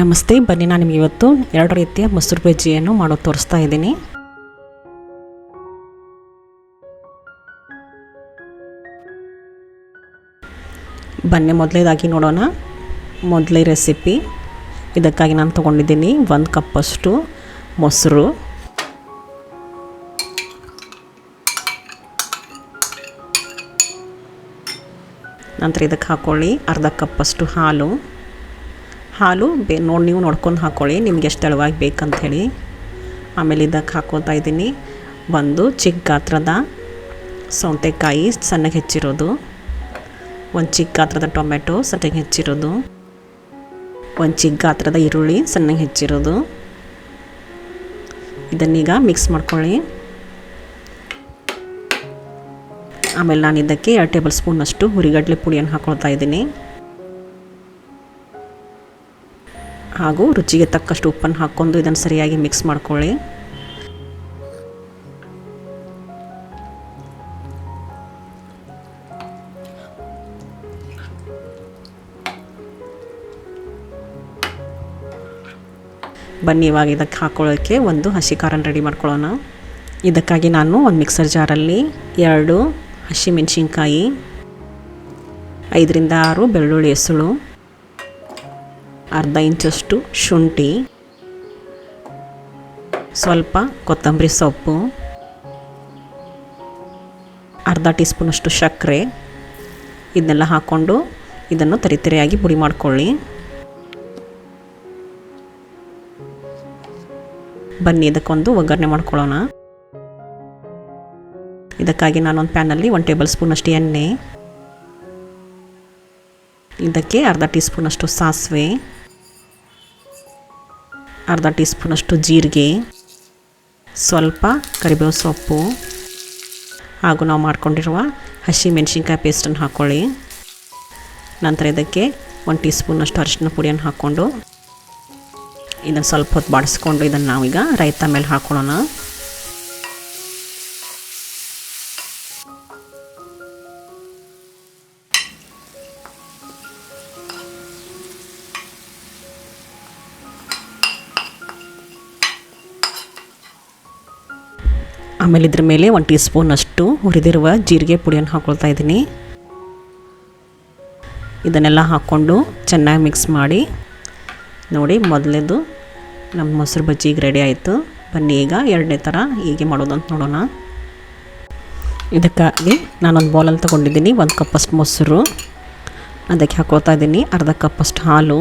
ನಮಸ್ತೆ, ಬನ್ನಿ ನಾನು ನಿಮಗೆ ಇವತ್ತು ಎರಡು ರೀತಿಯ ಮೊಸರು ಬಜ್ಜಿಯನ್ನು ಮಾಡೋದು ತೋರಿಸ್ತಾ ಇದ್ದೀನಿ. ಬನ್ನಿ, ಮೊದಲೇದಾಗಿ ನೋಡೋಣ. ಮೊದಲೇ ರೆಸಿಪಿ ಇದಕ್ಕಾಗಿ ನಾನು ತೊಗೊಂಡಿದ್ದೀನಿ ಒಂದು ಕಪ್ಪಷ್ಟು ಮೊಸರು. ನಂತರ ಇದಕ್ಕೆ ಹಾಕ್ಕೊಳ್ಳಿ ಅರ್ಧ ಕಪ್ಪಷ್ಟು ಹಾಲು. ಹಾಲು, ಬೇ, ನೋಡಿ, ನೀವು ನೋಡ್ಕೊಂಡು ಹಾಕ್ಕೊಳ್ಳಿ ನಿಮ್ಗೆ ಎಷ್ಟು ತೆಳುವಾಗಿ ಬೇಕಂಥೇಳಿ ಆಮೇಲೆ ಇದಕ್ಕೆ ಹಾಕೋತಾ ಇದ್ದೀನಿ ಒಂದು ಚಿಕ್ಕ ಗಾತ್ರದ ಸೌತೆಕಾಯಿ ಸಣ್ಣಗೆ ಹೆಚ್ಚಿರೋದು. ಒಂದು ಚಿಕ್ಕ ಗಾತ್ರದ ಟೊಮೆಟೊ ಸಣ್ಣಗೆ ಹೆಚ್ಚಿರೋದು. ಒಂದು ಚಿಕ್ಕ ಗಾತ್ರದ ಈರುಳ್ಳಿ ಸಣ್ಣಗೆ ಹೆಚ್ಚಿರೋದು. ಇದನ್ನೀಗ ಮಿಕ್ಸ್ ಮಾಡ್ಕೊಳ್ಳಿ. ಆಮೇಲೆ ನಾನು ಇದಕ್ಕೆ ಎರಡು ಟೇಬಲ್ ಸ್ಪೂನಷ್ಟು ಹುರಿಗಡಲೆ ಪುಡಿಯನ್ನು ಹಾಕ್ಕೊಳ್ತಾ ಇದ್ದೀನಿ. ಹಾಗೂ ರುಚಿಗೆ ತಕ್ಕಷ್ಟು ಉಪ್ಪನ್ನು ಹಾಕ್ಕೊಂಡು ಇದನ್ನು ಸರಿಯಾಗಿ ಮಿಕ್ಸ್ ಮಾಡ್ಕೊಳ್ಳಿ. ಬನ್ನಿ, ಇವಾಗ ಇದಕ್ಕೆ ಹಾಕೊಳ್ಳೋಕ್ಕೆ ಒಂದು ಹಸಿ ಖಾರನ ರೆಡಿ ಮಾಡ್ಕೊಳ್ಳೋಣ. ಇದಕ್ಕಾಗಿ ನಾನು ಒಂದು ಮಿಕ್ಸರ್ ಜಾರಲ್ಲಿ ಎರಡು ಹಸಿಮೆಣಸಿನ್ಕಾಯಿ, ಐದರಿಂದ ಆರು ಬೆಳ್ಳುಳ್ಳಿ ಹೆಸಳು ಅರ್ಧ ಇಂಚಷ್ಟು ಶುಂಠಿ, ಸ್ವಲ್ಪ ಕೊತ್ತಂಬರಿ ಸೊಪ್ಪು, ಅರ್ಧ ಟೀ ಸ್ಪೂನಷ್ಟು ಸಕ್ಕರೆ ಇದನ್ನೆಲ್ಲ ಹಾಕ್ಕೊಂಡು ಇದನ್ನು ತರಿತರಿಯಾಗಿ ಪುಡಿ ಮಾಡಿಕೊಳ್ಳಿ. ಬನ್ನಿ, ಇದಕ್ಕೊಂದು ಒಗ್ಗರಣೆ ಮಾಡ್ಕೊಳ್ಳೋಣ. ಇದಕ್ಕಾಗಿ ನಾನೊಂದು ಪ್ಯಾನಲ್ಲಿ ಒಂದು ಟೇಬಲ್ ಸ್ಪೂನಷ್ಟು ಎಣ್ಣೆ, ಇದಕ್ಕೆ ಅರ್ಧ ಟೀ ಸ್ಪೂನಷ್ಟು ಸಾಸಿವೆ ಅರ್ಧ ಟೀ ಸ್ಪೂನಷ್ಟು ಜೀರಿಗೆ, ಸ್ವಲ್ಪ ಕರಿಬೇವು ಸೊಪ್ಪು ಹಾಗೂ ನಾವು ಮಾಡ್ಕೊಂಡಿರುವ ಹಸಿ ಮೆಣಸಿನ್ಕಾಯಿ ಪೇಸ್ಟನ್ನು ಹಾಕ್ಕೊಳ್ಳಿ ನಂತರ ಇದಕ್ಕೆ ಒಂದು ಟೀ ಸ್ಪೂನಷ್ಟು ಅರಿಶಿನ ಪುಡಿಯನ್ನು ಹಾಕ್ಕೊಂಡು ಇದನ್ನು ಸ್ವಲ್ಪ ಹೊತ್ತು ಬಾಡಿಸ್ಕೊಂಡು ಇದನ್ನು ನಾವೀಗ ರೈತ ಮೇಲೆ ಹಾಕ್ಕೊಳ್ಳೋಣ ಆಮೇಲೆ ಇದ್ರ ಮೇಲೆ ಒಂದು ಟೀ ಸ್ಪೂನಷ್ಟು ಹುರಿದಿರುವ ಜೀರಿಗೆ ಪುಡಿಯನ್ನು ಹಾಕ್ಕೊಳ್ತಾ ಇದ್ದೀನಿ. ಇದನ್ನೆಲ್ಲ ಹಾಕ್ಕೊಂಡು ಚೆನ್ನಾಗಿ ಮಿಕ್ಸ್ ಮಾಡಿ. ನೋಡಿ, ಮೊದಲೇದು ನಮ್ಮ ಮೊಸರು ಬಜ್ಜಿಗೆ ರೆಡಿ ಆಯಿತು. ಬನ್ನಿ, ಈಗ ಎರಡನೇ ಥರ ಹೀಗೆ ಮಾಡೋದಂತ ನೋಡೋಣ. ಇದಕ್ಕಾಗಿ ನಾನೊಂದು ಬೌಲಲ್ಲಿ ತೊಗೊಂಡಿದ್ದೀನಿ ಒಂದು ಕಪ್ಪಷ್ಟು ಮೊಸರು. ಅದಕ್ಕೆ ಹಾಕೋತಾ ಇದ್ದೀನಿ ಅರ್ಧ ಕಪ್ಪಷ್ಟು ಹಾಲು.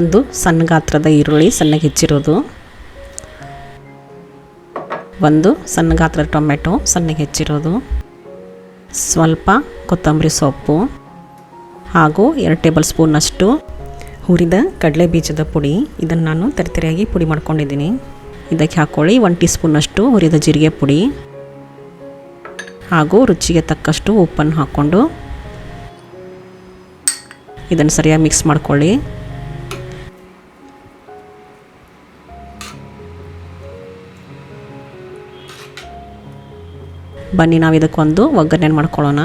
ಒಂದು ಸಣ್ಣ ಗಾತ್ರದ ಈರುಳ್ಳಿ ಸಣ್ಣಗೆ ಹೆಚ್ಚಿರೋದು. ಒಂದು ಸಣ್ಣ ಗಾತ್ರದ ಟೊಮೆಟೊ ಸಣ್ಣಗೆ ಹೆಚ್ಚಿರೋದು, ಸ್ವಲ್ಪ ಕೊತ್ತಂಬರಿ ಸೊಪ್ಪು ಹಾಗೂ ಎರಡು ಟೇಬಲ್ ಸ್ಪೂನಷ್ಟು ಹುರಿದ ಕಡಲೆ ಬೀಜದ ಪುಡಿ. ಇದನ್ನು ನಾನು ತರಿತರಿಯಾಗಿ ಪುಡಿ ಮಾಡ್ಕೊಂಡಿದ್ದೀನಿ. ಇದಕ್ಕೆ ಹಾಕ್ಕೊಳ್ಳಿ ಒನ್ ಟೀ ಸ್ಪೂನಷ್ಟು ಹುರಿದ ಜೀರಿಗೆ ಪುಡಿ ಹಾಗೂ ರುಚಿಗೆ ತಕ್ಕಷ್ಟು ಉಪ್ಪನ್ನು ಹಾಕ್ಕೊಂಡು ಇದನ್ನು ಸರಿಯಾಗಿ ಮಿಕ್ಸ್ ಮಾಡ್ಕೊಳ್ಳಿ. ಬನ್ನಿ, ನಾವು ಇದಕ್ಕೊಂದು ಒಗ್ಗರಣೆ ಮಾಡ್ಕೊಳ್ಳೋಣ.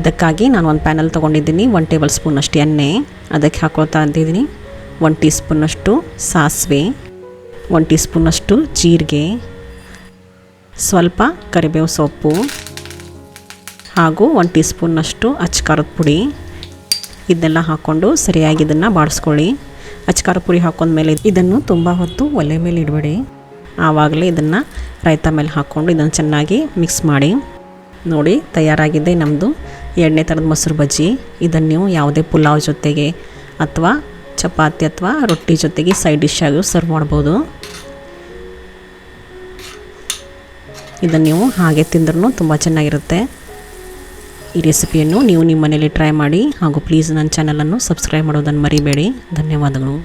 ಇದಕ್ಕಾಗಿ ನಾನು ಒಂದು ಪ್ಯಾನಲ್ ತೊಗೊಂಡಿದ್ದೀನಿ ಒನ್ ಟೇಬಲ್ ಸ್ಪೂನಷ್ಟು ಎಣ್ಣೆ. ಅದಕ್ಕೆ ಹಾಕೊಳ್ತಾ ಅಂತಿದ್ದೀನಿ ಒನ್ ಟೀ ಸ್ಪೂನಷ್ಟು ಸಾಸಿವೆ ಒನ್ ಟೀ ಸ್ಪೂನಷ್ಟು ಜೀರಿಗೆ, ಸ್ವಲ್ಪ ಕರಿಬೇವು ಸೊಪ್ಪು ಹಾಗೂ ಒನ್ ಟೀ ಸ್ಪೂನಷ್ಟು ಅಚ್ಕಾರದ ಪುಡಿ. ಇದನ್ನೆಲ್ಲ ಹಾಕ್ಕೊಂಡು ಸರಿಯಾಗಿ ಇದನ್ನು ಬಾಡಿಸ್ಕೊಳ್ಳಿ. ಅಚ್ಕಾರ ಪುಡಿ ಹಾಕೊಂಡ್ಮೇಲೆ ಇದನ್ನು ತುಂಬ ಹೊತ್ತು ಒಲೆ ಮೇಲೆ ಇಡಬೇಡಿ. ಆವಾಗಲೇ ಇದನ್ನು ರೈತ ಮೇಲೆ ಹಾಕ್ಕೊಂಡು ಇದನ್ನು ಚೆನ್ನಾಗಿ ಮಿಕ್ಸ್ ಮಾಡಿ. ನೋಡಿ, ತಯಾರಾಗಿದೆ ನಮ್ಮದು ಎರಡನೇ ಥರದ ಮೊಸರು ಬಜ್ಜಿ. ಇದನ್ನು ನೀವು ಯಾವುದೇ ಪುಲಾವ್ ಜೊತೆಗೆ ಅಥವಾ ಚಪಾತಿ ಅಥವಾ ರೊಟ್ಟಿ ಜೊತೆಗೆ ಸೈಡ್ ಡಿಶ್ ಆಗಿ ಸರ್ವ್ ಮಾಡ್ಬೋದು. ಇದನ್ನು ನೀವು ಹಾಗೆ ತಿಂದ್ರೂ ತುಂಬ ಚೆನ್ನಾಗಿರುತ್ತೆ. ಈ ರೆಸಿಪಿಯನ್ನು ನೀವು ನಿಮ್ಮ ಮನೇಲಿ ಟ್ರೈ ಮಾಡಿ ಹಾಗೂ ಪ್ಲೀಸ್ ನನ್ನ ಚಾನಲನ್ನು ಸಬ್ಸ್ಕ್ರೈಬ್ ಮಾಡೋದನ್ನು ಮರಿಬೇಡಿ. ಧನ್ಯವಾದಗಳು.